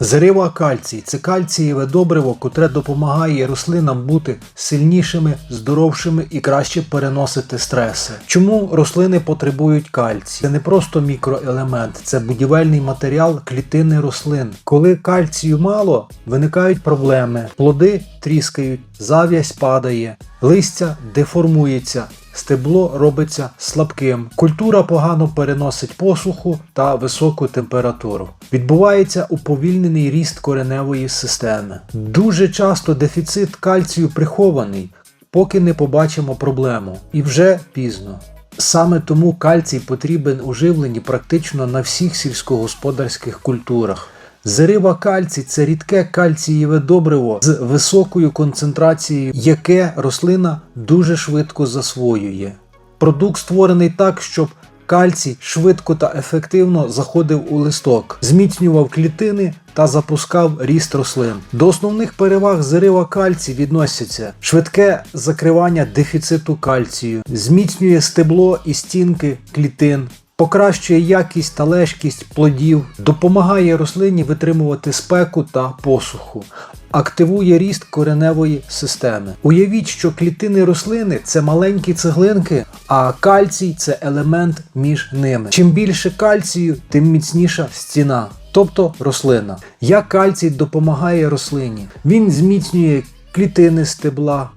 Зарива кальцій це кальцієве добриво, котре допомагає рослинам бути сильнішими, здоровшими і краще переносити стреси. Чому рослини потребують кальцій? Це не просто мікроелемент, це будівельний матеріал клітини рослин. Коли кальцію мало, виникають проблеми. Плоди тріскають, зав'язь падає, листя деформується. Стебло робиться слабким. Культура погано переносить посуху та високу температуру. Відбувається уповільнений ріст кореневої системи. Дуже часто дефіцит кальцію прихований, поки не побачимо проблему. І вже пізно. Саме тому кальцій потрібен у живленні практично на всіх сільськогосподарських культурах. Зарива кальцій це рідке кальцієве добриво з високою концентрацією, яке рослина дуже швидко засвоює. Продукт створений так, щоб кальцій швидко та ефективно заходив у листок, зміцнював клітини та запускав ріст рослин. До основних переваг зарива кальцій відносяться швидке закривання дефіциту кальцію, зміцнює стебло і стінки клітин, покращує якість та лежкість плодів, допомагає рослині витримувати спеку та посуху, активує ріст кореневої системи. Уявіть, що клітини рослини це маленькі цеглинки, а кальцій це елемент між ними. Чим більше кальцію, тим міцніша стіна. Тобто рослина. Як кальцій допомагає рослині? Він зміцнює клітини стебла,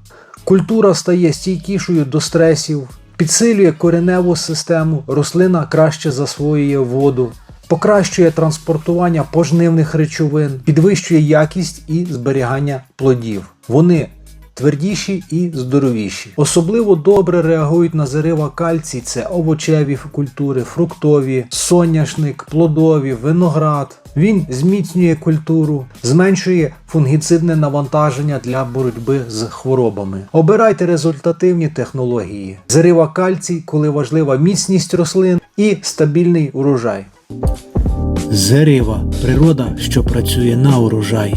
культура стає стійкішою до стресів, підсилює кореневу систему, рослина краще засвоює воду, покращує транспортування пожнивних речовин, підвищує якість і зберігання плодів. Вони твердіші і здоровіші. Особливо добре реагують на зарива кальцій це овочеві культури, фруктові, соняшник, плодові, виноград. Він зміцнює культуру, зменшує фунгіцидне навантаження для боротьби з хворобами. Обирайте результативні технології. Зарива кальцій, коли важлива міцність рослин і стабільний урожай. Зарива природа, що працює на урожай.